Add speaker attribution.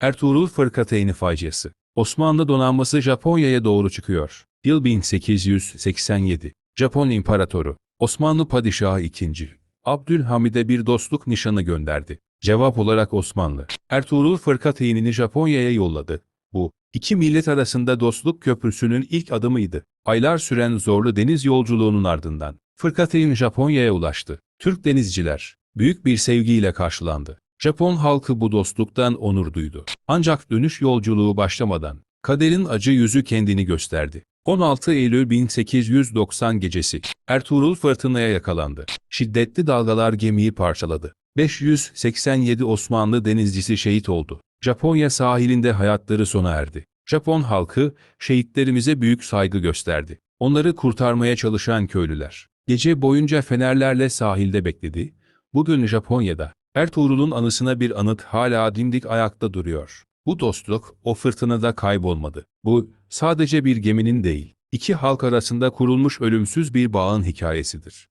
Speaker 1: Ertuğrul Fırkateyni faciası. Osmanlı donanması Japonya'ya doğru çıkıyor. Yıl 1887. Japon İmparatoru. Osmanlı Padişahı II. Abdülhamid'e bir dostluk nişanı gönderdi. Cevap olarak Osmanlı, Ertuğrul Fırkateynini Japonya'ya yolladı. Bu, iki millet arasında dostluk köprüsünün ilk adımıydı. Aylar süren zorlu deniz yolculuğunun ardından, Fırkateyn Japonya'ya ulaştı. Türk denizciler, büyük bir sevgiyle karşılandı. Japon halkı bu dostluktan onur duydu. Ancak dönüş yolculuğu başlamadan, kaderin acı yüzü kendini gösterdi. 16 Eylül 1890 gecesi, Ertuğrul fırtınaya yakalandı. Şiddetli dalgalar gemiyi parçaladı. 587 Osmanlı denizcisi şehit oldu. Japonya sahilinde hayatları sona erdi. Japon halkı, şehitlerimize büyük saygı gösterdi. Onları kurtarmaya çalışan köylüler, gece boyunca fenerlerle sahilde bekledi. Bugün Japonya'da, Ertuğrul'un anısına bir anıt hala dimdik ayakta duruyor. Bu dostluk o fırtınada kaybolmadı. Bu sadece bir geminin değil, iki halk arasında kurulmuş ölümsüz bir bağın hikayesidir.